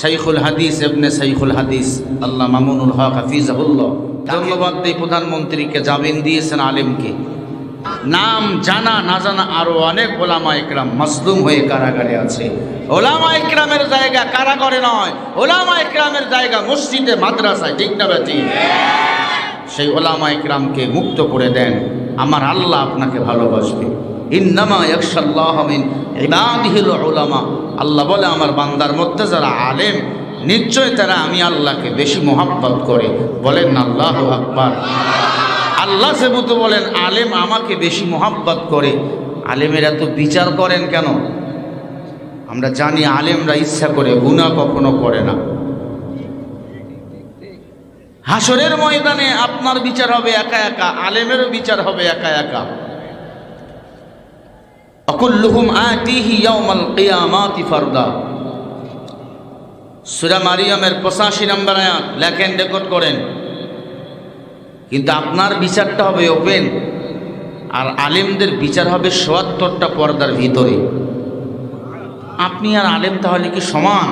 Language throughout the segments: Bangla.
শাইখুল হাদিস এবনে শাইখুল হাদিস। আল্লাহ মামুনুল হক হাফিজাহুল্লাহ। ধন্যবাদ দিই প্রধানমন্ত্রীকে, জামিন দিয়েছেন আলেমকে। নাম জানা, না জানা আরও অনেক ওলামা একরাম মাসলুম হয়ে কারাগারে আছে। ওলামা একরামের জায়গা কারাগারে নয়, ওলামা একরামের জায়গা মসজিদে, মাদ্রাসায়, ঠিক না বেটি সেই ওলামা একরামকে মুক্ত করে দেন। আমার আল্লাহ আপনাকে ভালোবাসবে। ইন্নামা ইয়াকশাল্লাহ মিন ইবাদিহিল উলামা। আল্লাহ বলে, আমার বান্দার মধ্যে যারা আলেম, নিশ্চয় তারা আমি আল্লাহকে বেশি মোহাব্বত করে। বলেন আল্লাহ আকবার। আল্লাহ সেবুতো বলেন, আলেম আমাকে বেশি মোহাব্বত করে। আলেমেরা তো বিচার করেন কেন? আমরা জানি আলেমরা ইচ্ছা করে গুণা কখনো করে না। হাসরের ময়দানে আপনার বিচার হবে একা একা, আলেমেরও বিচার হবে একা একা। অকুল্লুহুম আতিহি ইয়াউমাল কিয়ামাতি ফারদা। সূরা মারিয়ামের 85 নম্বর আয়াত, লেখেন, রেকর্ড করেন। কিন্তু আপনার বিচারটা হবে ওপেন, আর আলেমদের বিচার হবে সোয়াত্তরটা পর্দার ভিতরে। আপনি আর আলেম তাহলে কি সমান?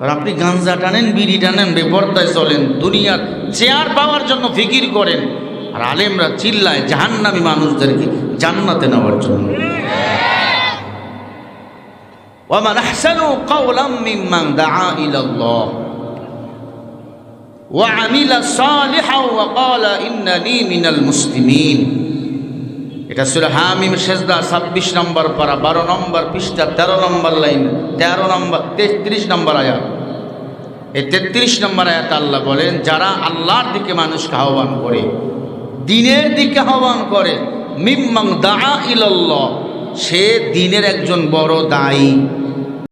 আর আপনি গাঞ্জা টানেন, বিড়ি টানেন, বেপর্দায় চলেন, দুনিয়ার চেয়ার পাওয়ার জন্য ফিকির করেন। আর আলেমরা চিল্লায় জাহান্নামী মানুষদেরকে জান্নাতে নেওয়ার জন্য ومن أحسن قولا ممن دعا إلى الله وعمل صالحا وقال إنني من المسلمين এটা ছিল হামিম শেষদা ছাব্বিশ নম্বর পারা বারো নম্বর পৃষ্ঠা তেরো নম্বর লাইন তেরো নম্বর তেত্রিশ নম্বর আয়াত এই তেত্রিশ নম্বর আয়াত আল্লাহ বলেন যারা আল্লাহর দিকে মানুষকে আহ্বান করে দিনের দিকে আহ্বান করে মিম্মাং দা ইল্লাহ সে দিনের একজন বড় দায়ী।